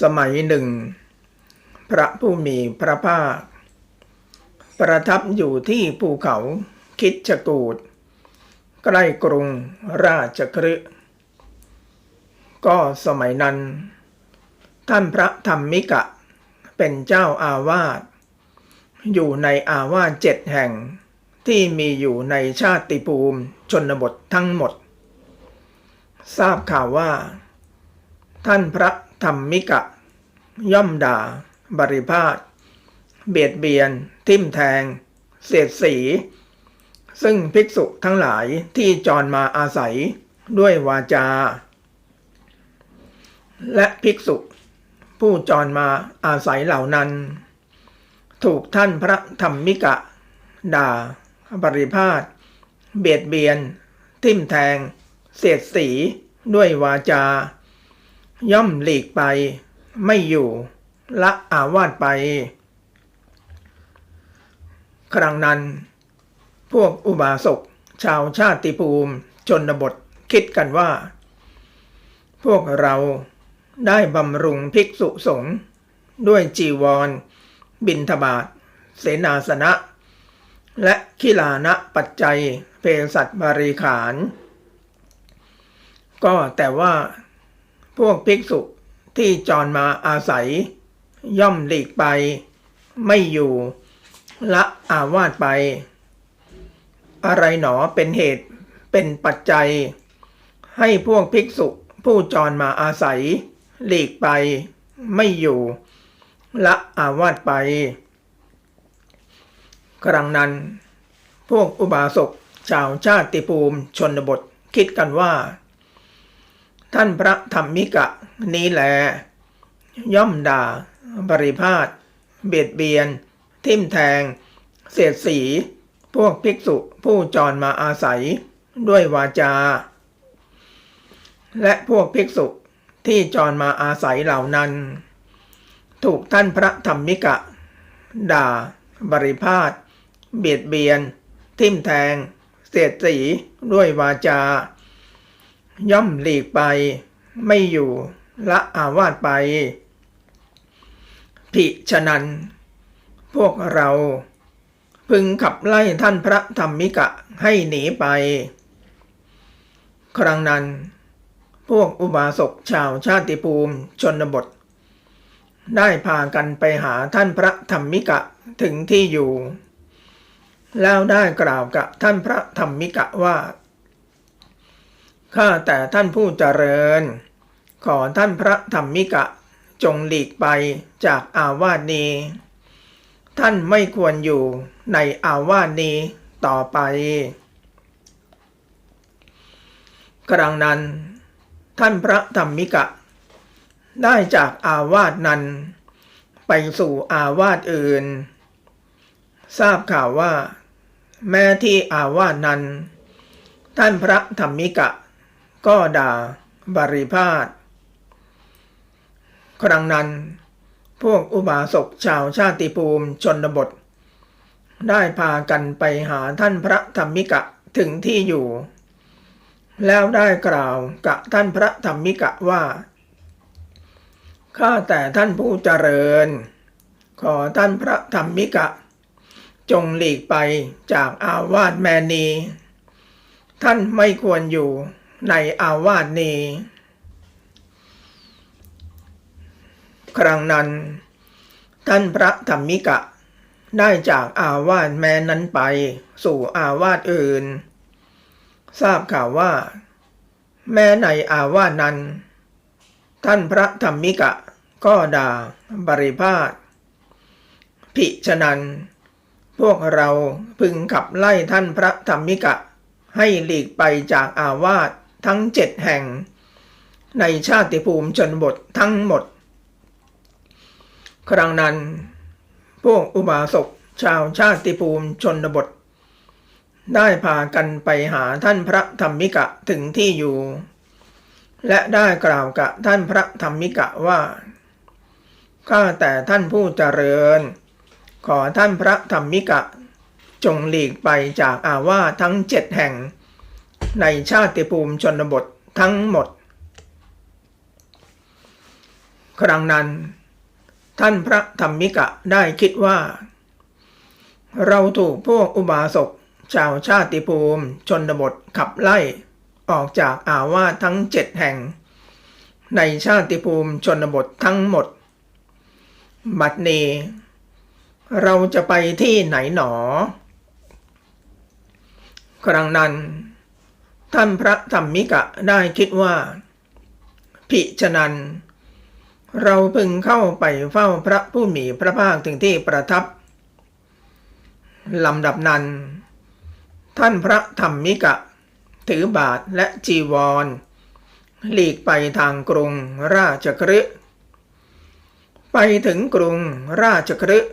สมัยหนึ่ง พระผู้มีพระภาค ประทับอยู่ที่ภูเขาคิดจกูดใกล้กรุงราชคฤห์ก็สมัยนั้น ท่านพระธรรมมิกะ เป็นเจ้าอาวาสอยู่ในอาวาสเจ็ดแห่งที่มีอยู่ในชาติภูมิชนบททั้งหมด ทราบข่าวว่า ท่านพระ ธรรมมิกะ ย่อมด่า บริพาทเบียดเบียน ทิมแทง เสียดสี ซึ่งภิกษุทั้งหลายที่จรมาอาศัยด้วยวาจา และภิกษุ ผู้จรมาอาศัยเหล่านั้น ถูกท่านพระธรรมมิกะ ด่า บริพาทเบียดเบียน ทิมแทง เสียดสีด้วยวาจา ย่อมหลีกไป ไม่อยู่ ละอาวาสไป ครั้งนั้น พวกอุบาสกชาวชาติภูมิชนบทคิดกันว่า พวกเราได้บำรุงภิกษุสงฆ์ด้วยจีวร บินทบาทเสนาสนะ และขิลานะปัจจัยเพสัตบริขาร ก็แต่ว่า พวกภิกษุที่จรมาอาศัย ย่อมหลีกไป ไม่อยู่ละอาวาสไป อะไรหนอเป็นเหตุเป็นปัจจัย ให้พวกภิกษุผู้จรมาอาศัย หลีกไป ไม่อยู่ละอาวาสไป ครั้งนั้น พวกอุบาสกชาวชาติภูมิชนบทคิดกันว่า ท่านพระธรรมิกะนี้แลย่อมด่าบริพาทเบียดเบียน ทิมแทง เสียดสี พวกภิกษุผู้จรมาอาศัยด้วยวาจา และพวกภิกษุที่จรมาอาศัยเหล่านั้น ถูกท่านพระธรรมิกะ ด่า บริพาทเบียดเบียน ทิมแทง เสียดสีด้วยวาจา ย่อมหลีกไป ไม่อยู่ละอาวาสไป ผิฉะนั้น พวกเรา พึงขับไล่ท่านพระธรรมิกะให้หนีไป ครั้งนั้น พวกอุบาสกชาวชาติภูมิชนบท ได้พากันไปหาท่านพระธรรมิกะถึงที่อยู่ แล้วได้กล่าวกับท่านพระธรรมิกะว่า ข้าแต่ท่านผู้เจริญ ขอท่านพระธรรมิกะ จงหลีกไปจากอาวาสนี้ ท่านไม่ควรอยู่ในอาวาสนี้ต่อไป ครั้งนั้น ท่านพระธรรมิกะ ได้จากอาวาสนั้น ไปสู่อาวาสอื่น ทราบข่าวว่า แม้ที่อาวาสนั้น ท่านพระธรรมิกะ ก็ด่าบริพาทครั้งนั้น พวกอุบาสกชาวชาติภูมิชนบท ได้พากันไปหาท่านพระธรรมิกะถึงที่อยู่ แล้วได้กล่าวกับท่านพระธรรมิกะว่าข้าแต่ท่านผู้เจริญ ขอท่านพระธรรมิกะ จงหลีกไปจากอาวาสแมนี ท่านไม่ควรอยู่ ในอาวาสนี้ ครั้งนั้น ท่านพระธรรมิกะ ได้จากอาวาสแม้นั้นไป สู่อาวาสอื่น ทราบข่าวว่า แม้ในอาวาสนั้น ท่านพระธรรมิกะก็ด่าบริพาทผิฉะนั้น พวกเราพึงขับไล่ท่านพระธรรมิกะให้หลีกไปจากอาวาส ทั้งเจ็ดแห่ง ในชาติภูมิชนบททั้งหมด ครั้งนั้น พวกอุบาสกชาวชาติภูมิชนบท ได้พากันไปหาท่านพระธรรมิกะถึงที่อยู่ และได้กล่าวกับท่านพระธรรมิกะว่าข้าแต่ท่านผู้เจริญ ขอท่านพระธรรมิกะ จงหลีกไปจากอาวาทั้งเจ็ดแห่ง ในชาติภูมิชนบททั้งหมด ครั้งนั้น ท่านพระธรรมิกะได้คิดว่า เราถูกพวกอุบาสกชาวชาติภูมิชนบทขับไล่ออกจากอาวาสทั้งเจ็ดแห่ง ในชาติภูมิชนบททั้งหมด บัดนี้ เราจะไปที่ไหนหนอ ครั้งนั้น ท่านพระธรรมิกะได้คิดว่า พิฉนัน เราพึงเข้าไปเฝ้าพระผู้มีพระภาคถึงที่ประทับลำดับนั้น ท่านพระธรรมิกะ ถือบาทและจีวร หลีกไปทางกรุงราชคฤห์ไปถึงกรุงราชคฤห์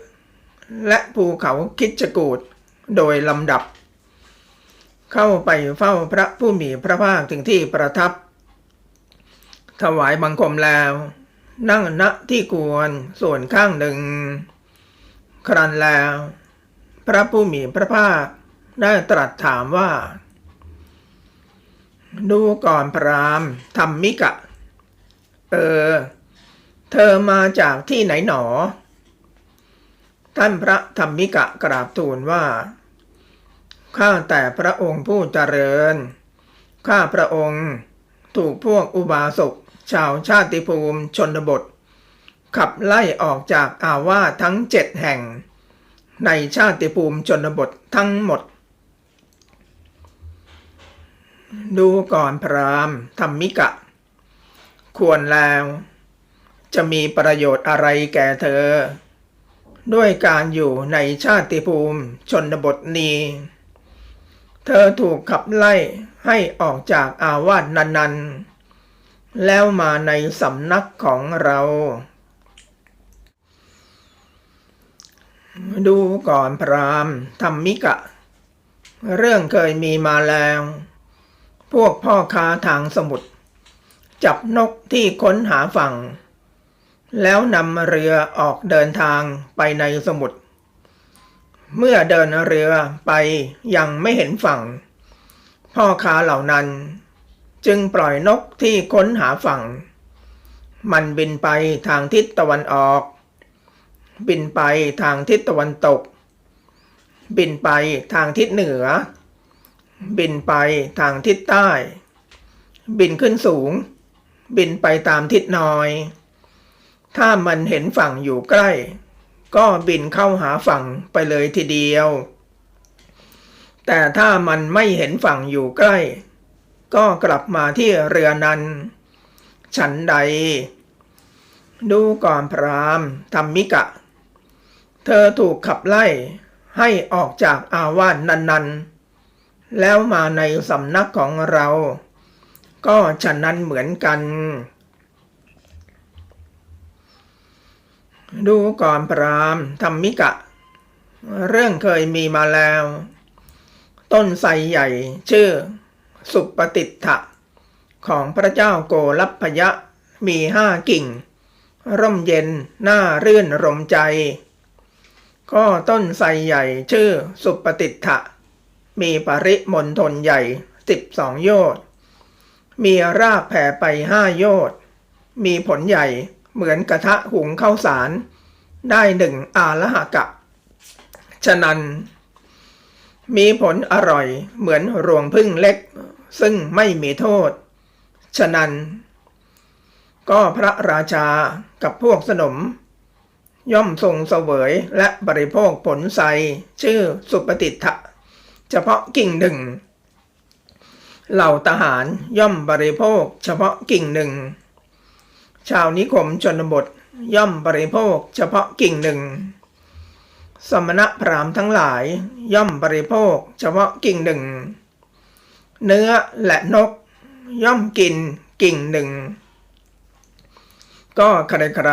และภูเขาคิดจกูดโดยลำดับ เข้าไปเฝ้าพระผู้มีพระภาคถึงที่ประทับ ถวายบังคมแล้ว นั่งณที่ควรส่วนข้างหนึ่ง ครั้นแล้ว พระผู้มีพระภาคได้ตรัสถามว่า ดูก่อนพรามธรรมิกะ เออ เธอมาจากที่ไหนหนอ ท่านพระธรรมิกะกราบทูลว่า ข้าแต่พระองค์ผู้เจริญ ข้าพระองค์ ถูกพวกอุบาสกชาวชาติภูมิชนบท ขับไล่ออกจากอาวาทั้งเจ็ดแห่ง ในชาติภูมิชนบททั้งหมด ดูก่อนพรามธรรมิกะ ควรแล้ว จะมีประโยชน์อะไรแก่เธอ ด้วยการอยู่ในชาติภูมิชนบทนี้ เธอถูกขับไล่ให้ออกจากอาวาสนันๆ แล้วมาในสำนักของเรา ดูก่อนพรามธรรมิกะ เรื่องเคยมีมาแล้ว พวกพ่อค้าทางสมุทรจับนกที่ค้นหาฝั่ง แล้วนำเรือออกเดินทางไปในสมุทร เมื่อเดินเรือไปยังไม่เห็นฝั่ง พ่อค้าเหล่านั้น จึงปล่อยนกที่ค้นหาฝั่ง มันบินไปทางทิศตะวันออก บินไปทางทิศตะวันตก บินไปทางทิศเหนือ บินไปทางทิศใต้ บินขึ้นสูง บินไปตามทิศน้อย ถ้ามันเห็นฝั่งอยู่ใกล้ ก็บินเข้าหาฝั่งไปเลยทีเดียว แต่ถ้ามันไม่เห็นฝั่งอยู่ใกล้ ก็กลับมาที่เรือนั้น ฉันใด ดูก่อนพรามธรรมิกะ เธอถูกขับไล่ให้ออกจากอาวาสนันๆ แล้วมาในสำนักของเรา ก็ฉะนั้นเหมือนกัน ดูก่อนพรามธรรมิกะ เรื่องเคยมีมาแล้ว ต้นไทรใหญ่ชื่อ สุปฏิทถะของพระเจ้าโกลัพพยะมีห้ากิ่ง ร่มเย็นหน่ารื่นรมใจ ก็ต้นไทรใหญ่ชื่อสุปฏิทถะมีปริมณฑลใหญ่สิบสองโยชน์มีรากแผ่ไปห้าโยชน์มีผลใหญ่ เหมือนกระทะหุงข้าวสาร ได้หนึ่งอาละหกะ ฉะนั้น มีผลอร่อยเหมือนรวงพึ่งเล็ก ซึ่งไม่มีโทษ ฉะนั้น ก็พระราชากับพวกสนม ย่อมทรงเสวยและบริโภคผลไทรชื่อสุปฏิทะเฉพาะกิ่งหนึ่งเหล่าทหารย่อมบริโภคเฉพาะกิ่งหนึ่ง ชาวนิคมชนบทย่อมบริโภคเฉพาะกิ่งหนึ่ง สมณพราหมณ์ทั้งหลายย่อมบริโภคเฉพาะกิ่งหนึ่ง เนื้อและนกย่อมกินกิ่งหนึ่ง ก็ใคร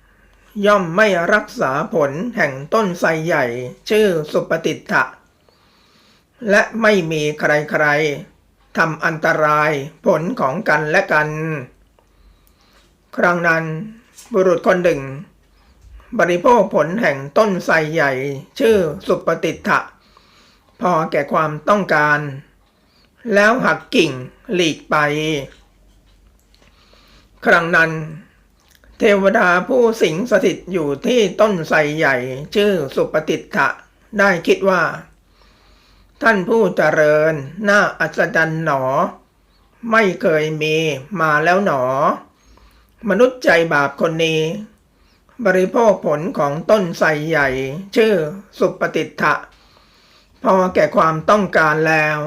ๆย่อมไม่รักษาผลแห่งต้นไทรใหญ่ชื่อสุปฏิทะและไม่มีใครๆทำอันตรายผลของกันและกัน ครั้งนั้นบุรุษคนหนึ่ง บริโภคผลแห่งต้นไทรใหญ่ ชื่อสุปฏิทะพอแก่ความต้องการ แล้วหักกิ่งหลีกไป ครั้งนั้น เทเทวดาผู้สิงสถิตอยู่ที่ต้นไทรใหญ่ ชื่อสุปฏิทะได้คิดว่า ท่านผู้เจริญน่าอัศจรรย์หนอ ไม่เคยมีมาแล้วหนอ มนุษย์ใจบาปคนนี้ บริโภคผลของต้นไทรใหญ่ ชื่อสุปฏิทะพอแก่ความต้องการแล้ว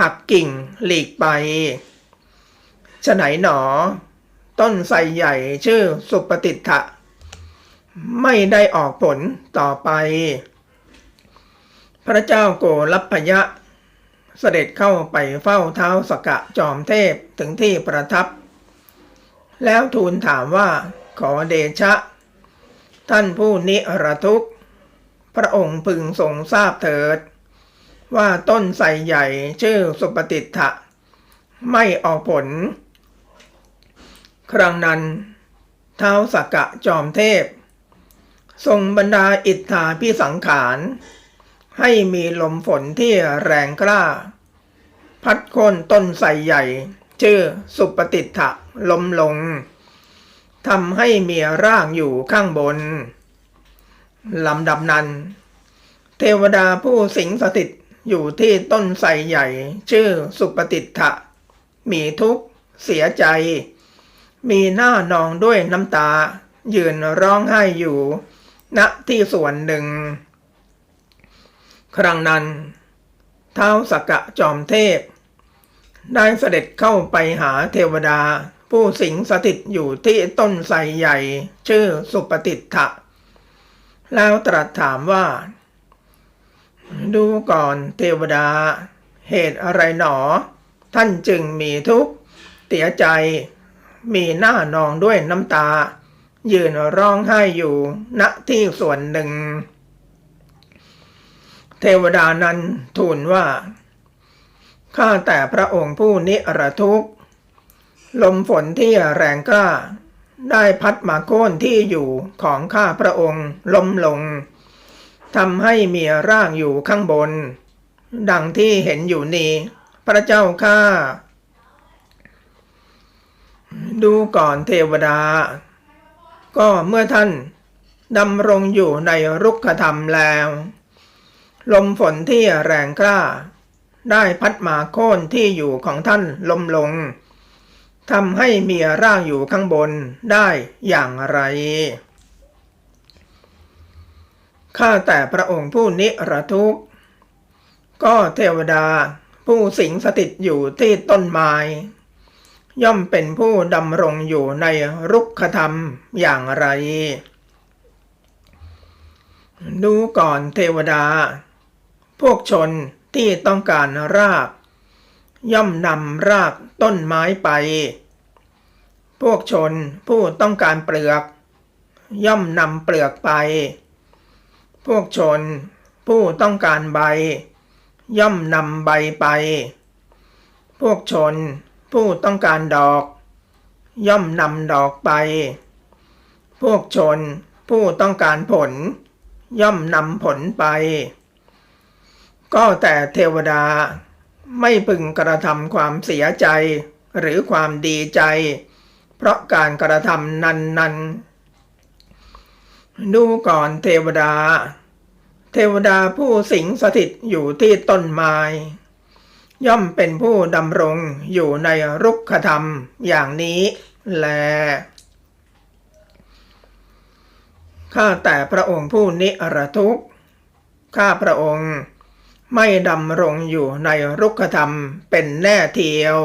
หักกิ่งหลีกไปฉไหนหนอ ต้นไทรใหญ่ชื่อสุปฏิทะไม่ได้ออกผลต่อไป พระเจ้าโกลัพพยะ เสด็จเข้าไปเฝ้าเท้าสกะจอมเทพถึงที่ประทับ แล้วทูลถามว่าขอเดชะ ท่านผู้นิรทุกข์ พระองค์พึงทรงทราบเถิด ว่าต้นไทรใหญ่ชื่อสุปฏิทะไม่ออกผล ครั้งนั้น เท้าสักกะจอมเทพ ทรงบรรดาอิทธาพิสังขาร ให้มีลมฝนที่แรงกล้า พัดโค่นต้นไทรใหญ่ ชื่อสุปฏิทะ ล้มลงทำให้มีร่างอยู่ข้างบนลำดับนั้น เทวดาผู้สิงสถิตอยู่ที่ต้นไทรใหญ่ ชื่อสุปฏิทะมีทุกข์เสียใจ มีหน้านองด้วยน้ำตา ยืนร้องไห้อยู่ณที่ส่วนหนึ่ง ครั้งนั้น เท้าสกกะจอมเทพ ได้เสด็จเข้าไปหาเทวดา ผู้สิงสถิตอยู่ที่ต้นไทรใหญ่ ชื่อสุปฏิทะแล้วตรัสถามว่า ดูก่อนเทวดา เหตุอะไรหนอ ท่านจึงมีทุกข์เสียใจ มีหน้านองด้วยน้ำตา ยืนร้องไห้อยู่ณที่ส่วนหนึ่ง เทวดานั้นทูลว่าข้าแต่พระองค์ผู้นิรทุกข์ ลมฝนที่แรงกล้า ได้พัดมาโค่นที่อยู่ของข้าพระองค์ล้มลงทำให้มีร่างอยู่ข้างบน ดังที่เห็นอยู่นี้ พระเจ้าข้าดูก่อนเทวดา ก็เมื่อท่านดำรงอยู่ในรุกขธรรมแล้ว ลมฝนที่แรงกล้า ได้พัดมาโค่นที่อยู่ของท่านลมลง ทำให้มีร่างอยู่ข้างบนได้อย่างไร ข้าแต่พระองค์ผู้นิรทุกข์ ก็เทวดาผู้สิงสถิตอยู่ที่ต้นไม้ ย่อมเป็นผู้ดำรงอยู่ในรุกขธรรมอย่างไร ดูก่อนเทวดา พวกชนที่ต้องการราก ย่อมนำราก ต้นไม้ไป พวกชนผู้ต้องการเปลือก ย่อมนำเปลือกไป พวกชนผู้ต้องการใบ ย่อมนำใบไป พวกชนผู้ต้องการดอก ย่อมนำดอกไป พวกชนผู้ต้องการผล ย่อมนำผลไป ก็แต่เทวดา ไม่พึงกระทำความเสียใจ หรือความดีใจ เพราะการกระทำนั้นนั้นดูก่อนเทวดา เทวดาผู้สิงสถิตอยู่ที่ต้นไม้ย่อมเป็นผู้ดำรงอยู่ในรุกขธรรมอย่างนี้แล ข้าแต่พระองค์ผู้นิรทุกข์ ข้าพระองค์ ไม่ดำรงอยู่ในรุกธรรมเป็นแน่เทียว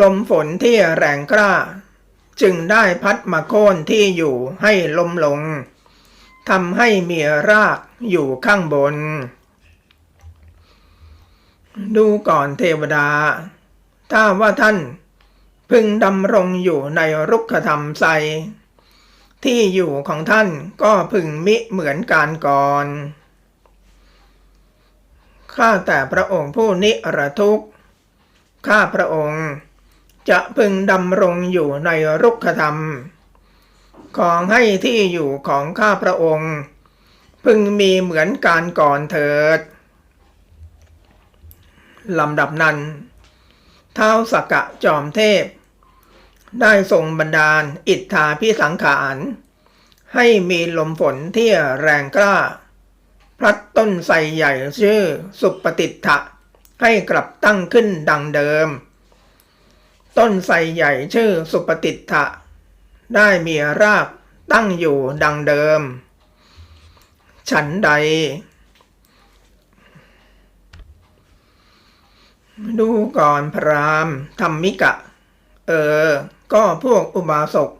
ลมฝนที่แรงกล้า จึงได้พัดมาโค่นที่อยู่ให้ลมลงทำให้มีรากอยู่ข้างบน ดูก่อนเทวดา ถ้าว่าท่านพึงดำรงอยู่ในรุกขธรรมใสที่อยู่ของท่านก็พึงมิเหมือนการก่อน ข้าแต่พระองค์ผู้นิรทุกข์ ข้าพระองค์ จะพึงดำรงอยู่ในรุกขธรรม ของให้ที่อยู่ของข้าพระองค์ พึงมีเหมือนการก่อนเถิดลำดับนั้นท้าสกกะจอมเทพ ได้ทรงบันดาลอิทธาพิสังขาร ให้มีลมฝนที่แรงกล้า พลัดต้นไทรใหญ่ชื่อสุปฏิทะให้กลับตั้งขึ้นดังเดิม ต้นไทรใหญ่ชื่อสุปฏิทะได้มีรากตั้งอยู่ดังเดิม ฉันใด ดูก่อนพรามธรรมิกะ เออ ก็พวกอุบาสก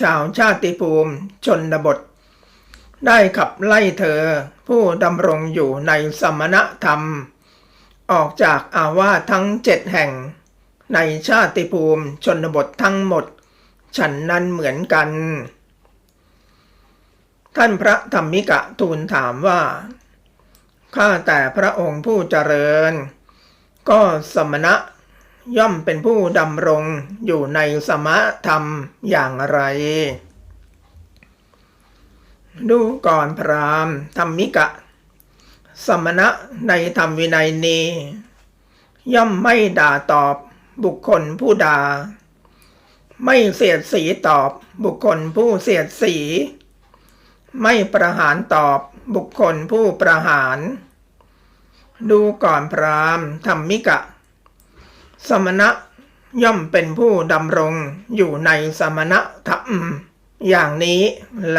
ชาวชาติภูมิชนบท ได้ขับไล่เธอ ผู้ดำรงอยู่ในสมณธรรม ออกจากอาวาทั้งเจ็ดแห่ง ในชาติภูมิชนบททั้งหมด ฉันนั้นเหมือนกัน ท่านพระธรรมิกะทูลถามว่า ข้าแต่พระองค์ผู้เจริญ ก็สมณะย่อมเป็นผู้ดำรงอยู่ในสมณธรรมอย่างไร ดูก่อนพรามธรรมิกะ สมณะในธรรมวินัยนี้ ย่อมไม่ด่าตอบบุคคลผู้ด่า ไม่เสียดสีตอบบุคคลผู้เสียดสี ไม่ประหารตอบบุคคลผู้ประหาร ดูก่อนพรามธรรมิกะ สมณะย่อมเป็นผู้ดำรงอยู่ในสมณะธรรมอย่างนี้แล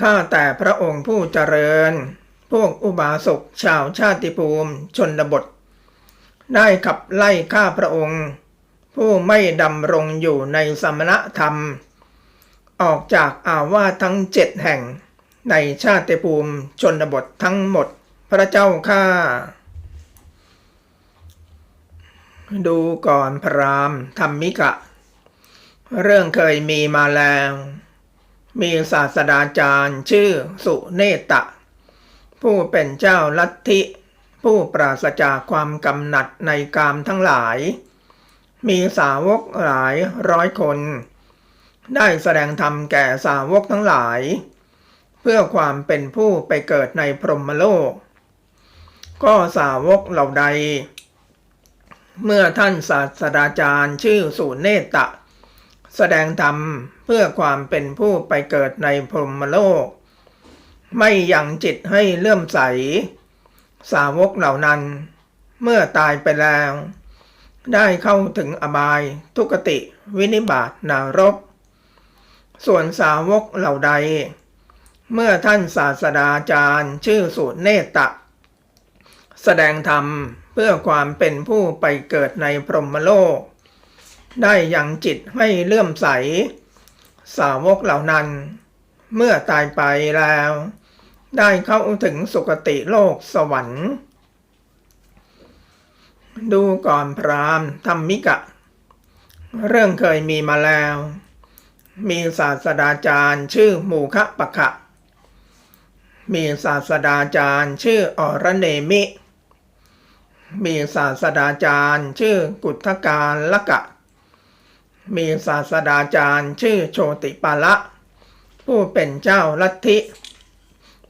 ข้าแต่พระองค์ผู้เจริญ พวกอุบาสกชาวชาติภูมิชนบท ได้ขับไล่ข้าพระองค์ ผู้ไม่ดำรงอยู่ในสมณธรรม ออกจากอาวาทั้งเจ็ดแห่ง ในชาติภูมิชนบททั้งหมดพระเจ้าข้าดูก่อนพรามธรรมิกะ เรื่องเคยมีมาแล้ว มีศาสดาจารย์ชื่อสุเนตะ ผู้เป็นเจ้าลัทธิ ผู้ปราศจากความกำหนัดในกามทั้งหลาย มีสาวกหลายร้อยคน ได้แสดงธรรมแก่สาวกทั้งหลาย เพื่อความเป็นผู้ไปเกิดในพรหมโลก ก็สาวกเหล่าใด เมื่อท่านศาสดาจารย์ชื่อสุเนตะ แสดงธรรมเพื่อความเป็นผู้ไปเกิดในพรหมโลก ไม่ยังจิตให้เลื่อมใส สาวกเหล่านั้น เมื่อตายไปแล้ว ได้เข้าถึงอบายทุกติวินิบาตนารก ส่วนสาวกเหล่าใด เมื่อท่านศาสดาจารย์ชื่อสุเนตะ แสดงธรรมเพื่อความเป็นผู้ไปเกิดในพรหมโลก ได้ยังจิตให้เลื่อมใส สาวกเหล่านั้น เมื่อตายไปแล้ว ได้เข้าถึงสุคติโลกสวรรค์ ดูก่อนพรามธรรมิกะ เรื่องเคยมีมาแล้ว มีศาสดาจารย์ชื่อหมูคะปะคะมีศาสดาจารย์ชื่ออรเนมิมีศาสดาจารย์ชื่อกุทธการละกะ มีศาสดาจารย์ชื่อโชติปาละ ผู้เป็นเจ้าลัทธิ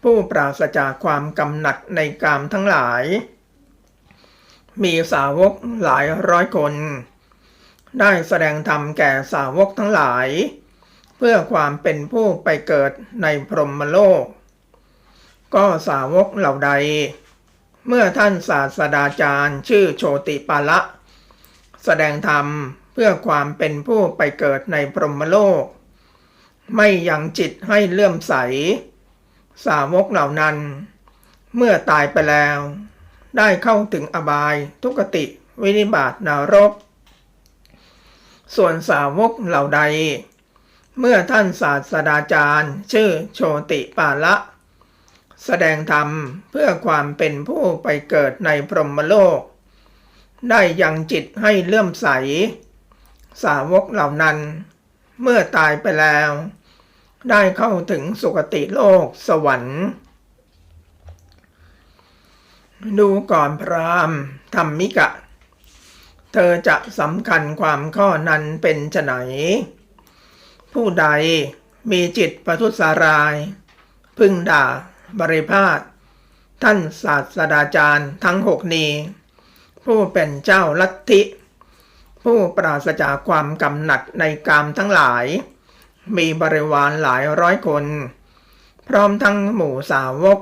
ผู้ปราศจากความกำหนัดในกามทั้งหลาย มีสาวกหลายร้อยคน ได้แสดงธรรมแก่สาวกทั้งหลาย เพื่อความเป็นผู้ไปเกิดในพรหมโลก ก็สาวกเหล่าใด เมื่อท่านศาสดาจารย์ชื่อโชติปาละ แสดงธรรม พื่อความเป็นผู้ไปเกิดในพรหมโลก ไม่ยังจิตให้เลื่อมใส สาวกเหล่านั้น เมื่อตายไปแล้ว ได้เข้าถึงอบายทุกติวินิบาตนารก ส่วนสาวกเหล่าใด เมื่อท่านศาสดาจารย์ ชื่อโชติปาละแสดงธรรมเพื่อความเป็นผู้ไปเกิดในพรหมโลก ได้ยังจิตให้เลื่อมใส สาวกเหล่านั้น เมื่อตายไปแล้ว ได้เข้าถึงสุคติโลกสวรรค์ ดูก่อนพรามธรรมิกะ เธอจะสำคัญความข้อนั้นเป็นไฉนผู้ใดมีจิตประทุษราย พึ่งด่า บริพาทท่านศาสดาจารย์ทั้งหกนี้ ผู้เป็นเจ้าลัทธิ ผู้ปราศจากความกำหนัดในกามทั้งหลาย มีบริวารหลายร้อยคน พร้อมทั้งหมู่สาวก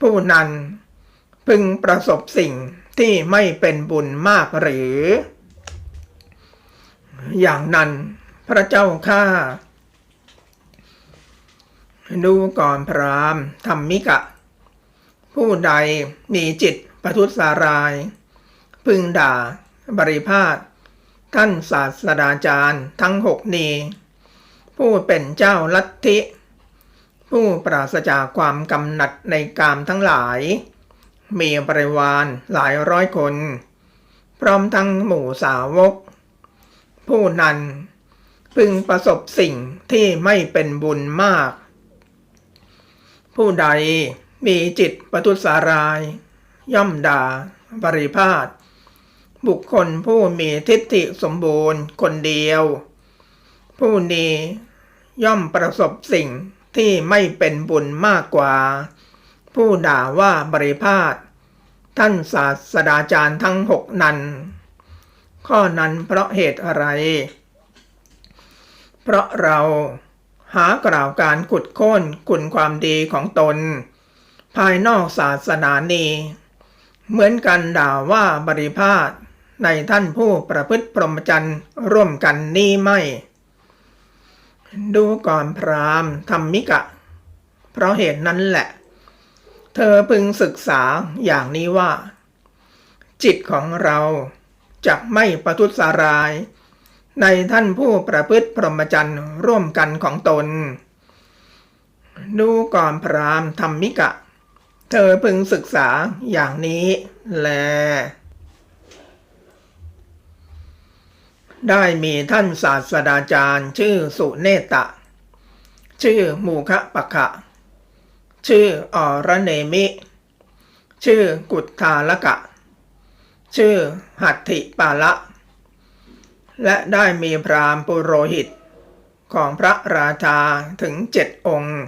ผู้นั้นพึงประสบสิ่งที่ไม่เป็นบุญมากหรือ อย่างนั้นพระเจ้าข้าดูก่อนพรามธรรมิกะ ผู้ใดมีจิตประทุษราย พึงด่า บริพาทท่านศาสดาจารย์ทั้งหกนีผู้เป็นเจ้าลัทธิ ผู้ปราศจากความกำหนัดในกามทั้งหลาย มีบริวารหลายร้อยคน พร้อมทั้งหมู่สาวก ผู้นั้นพึงประสบสิ่งที่ไม่เป็นบุญมาก ผู้ใดมีจิตประทุษราย ย่อมด่าบริพาท บุคคลผู้มีทิฏฐิสมบูรณ์คนเดียว ผู้นี้ย่อมประสบสิ่งที่ไม่เป็นบุญมากกว่า ผู้ด่าว่าบริพาทท่านศาสดาจารย์ทั้งหกนั้น ข้อนั้นเพราะเหตุอะไร เพราะเราหากล่าวการขุดค่นคุณความดีของตน ภายนอกศาสนานี้ เหมือนกันด่าว่าบริพาท ในท่านผู้ประพฤติพรหมจรรย์ร่วมกันนี้ไม่ ดูก่อนพรามธรรมิกะ เพราะเหตุนั้นแหละ เธอพึงศึกษาอย่างนี้ว่า จิตของเราจะไม่ประทุษร้าย ในท่านผู้ประพฤติพรหมจรรย์ร่วมกันของตน ดูก่อนพรามธรรมิกะ เธอพึงศึกษาอย่างนี้แล ได้มีท่านศาสดาจารย์ ชื่อสุเนตะ ชื่อมูคะปะขะ ชื่ออรเนมิ ชื่อกุฏทาลกะ ชื่อหัตถิปาละ และได้มีพรามปุโรหิต ของพระราชาถึงเจ็ดองค์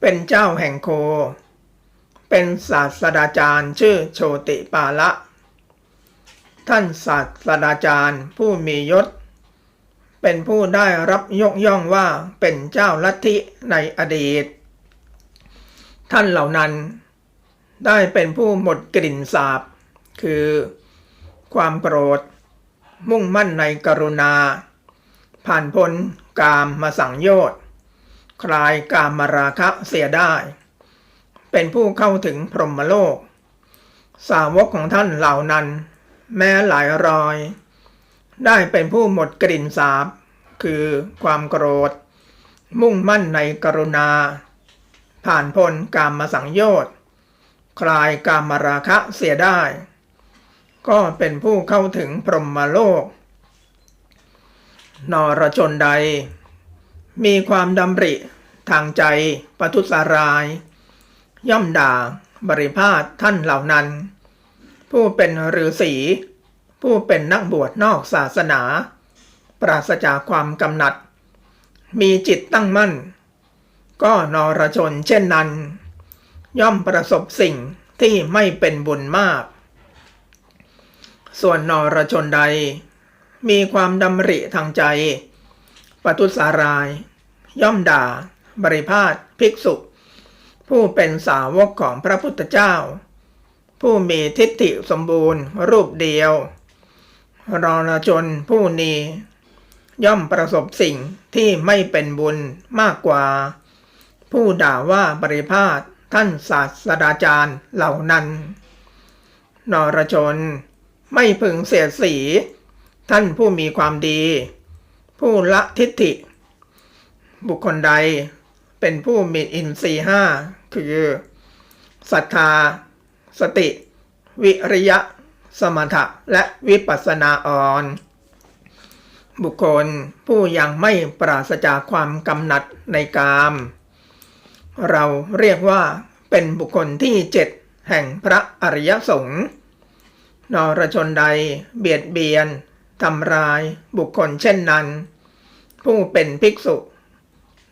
เป็นเจ้าแห่งโค เป็นศาสดาจารย์ชื่อโชติปาละ ท่านศาสดาจารย์ ผู้มียศ เป็นผู้ได้รับยกย่องว่าเป็นเจ้าลัทธิในอดีต ท่านเหล่านั้น ได้เป็นผู้หมดกลิ่นสาบ คือ ความโกรธ มุ่งมั่นในกรุณา ผ่านพ้นกามมาสังโยชน์คลายกามมาราคะเสียได้ เป็นผู้เข้าถึงพรหมโลก สาวกของท่านเหล่านั้น แม้หลายรอย ได้เป็นผู้หมดกลิ่นสาบ คือความโกรธ มุ่งมั่นในกรุณา ผ่านพ้นกามมาสังโยชน์คลายกามมาราคะเสียได้ ก็เป็นผู้เข้าถึงพรหมโลก นรชนใด มีความดำริทางใจปทุสราย ย่อมด่าบริพาทท่านเหล่านั้น ผู้เป็นฤาษีผู้เป็นนักบวชนอกศาสนา ปราศจากความกำหนัด มีจิตตั้งมั่น ก็นรชนเช่นนั้น ย่อมประสบสิ่งที่ไม่เป็นบุญมาก ส่วนนรชนใด มีความดำริทางใจปทุสาราย ย่อมด่า บริพาทภิกษุ ผู้เป็นสาวกของพระพุทธเจ้า ผู้มีทิฏฐิสมบูรณ์ รูปเดียว รณชนผู้นี้ ย่อมประสบสิ่งที่ไม่เป็นบุญมากกว่า ผู้ด่าว่าบริพาทท่านศาสดาจารย์เหล่านั้น นรชน ไม่พึงเสียสี ท่านผู้มีความดี ผู้ละทิฏฐิ บุคคลใดเป็นผู้มีอินทรีห้าคือศรัทธา สติ วิริยะ สมถะและวิปัสสนาอ่อน บุคคลผู้ยังไม่ปราศจากความกำหนัดในกาม เราเรียกว่าเป็นบุคคลที่เจ็ดแห่งพระอริยสงฆ์นรชนใดเบียดเบียนทำร้ายบุคคลเช่นนั้น ผู้เป็นภิกษุ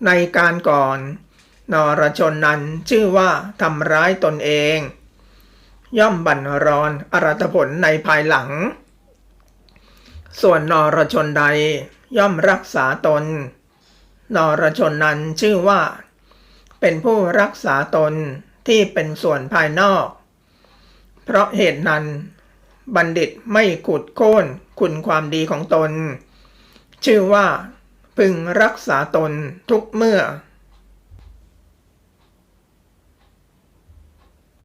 ในการก่อน นรชนนั้นชื่อว่าทำร้ายตนเอง ย่อมบั่นรอนอรัตผลในภายหลัง ส่วนนรชนใดย่อมรักษาตน นรชนนั้นชื่อว่า เป็นผู้รักษาตนที่เป็นส่วนภายนอก เพราะเหตุนั้น บัณฑิตไม่ขุดโค่นคุณความดีของตน ชื่อว่า พึงรักษาตนทุกเมื่อ